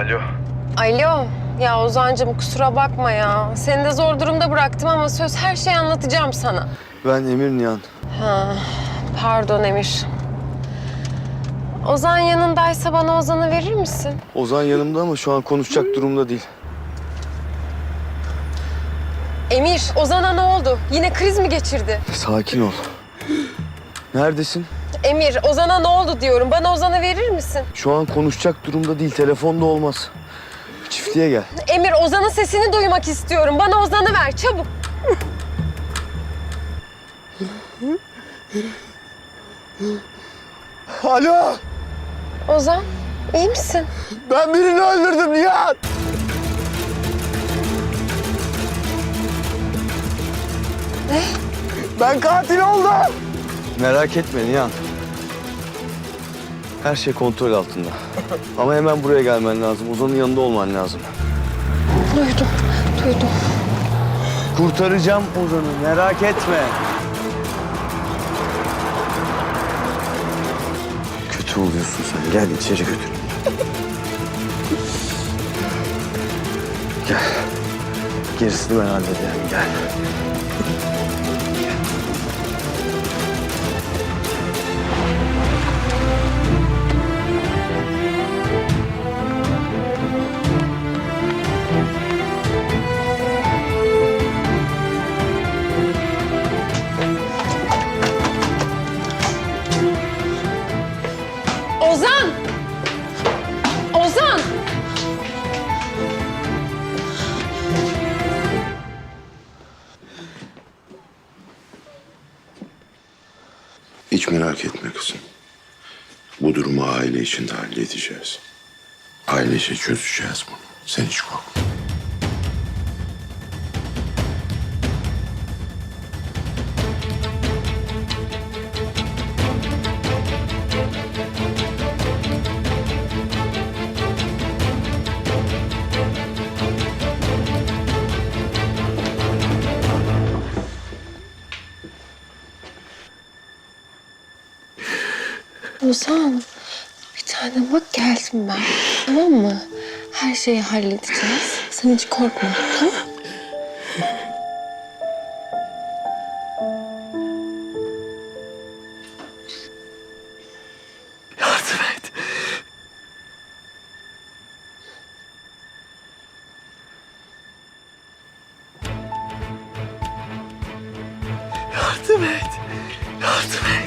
Alo. Alo. Ya Ozan'cığım kusura bakma ya. Seni de zor durumda bıraktım ama söz her şeyi anlatacağım sana. Ben Emir Nihan. Ha, pardon Emir. Ozan yanındaysa bana Ozan'ı verir misin? Ozan yanımda ama şu an konuşacak durumda değil. Emir, Ozan'a ne oldu? Yine kriz mi geçirdi? Sakin ol. Neredesin? Emir, Ozan'a ne oldu diyorum. Bana Ozan'ı verir misin? Şu an konuşacak durumda değil. Telefonda olmaz. Çiftliğe gel. Emir, Ozan'ın sesini duymak istiyorum. Bana Ozan'ı ver, çabuk. Alo! Ozan, iyi misin? Ben birini öldürdüm Nihan! Ne? Ben katil oldum! Merak etme Nihan. Her şey kontrol altında. Ama hemen buraya gelmen lazım. Ozan'ın yanında olman lazım. Duydum, duydum. Kurtaracağım Ozan'ı. Merak etme. Kötü oluyorsun sen. Gel içeri götür. Gel. Gerisini ben hallederim. Gel. Hiç merak etme kızım. Bu durumu aile içinde halledeceğiz. Ailece çözeceğiz bunu. Sen hiç korkma. Ozan, bir tane bak geldim ben. Tamam mı? Her şeyi halledeceğiz. Sen hiç korkma, tamam Yardım et. Yardım et. Yardım.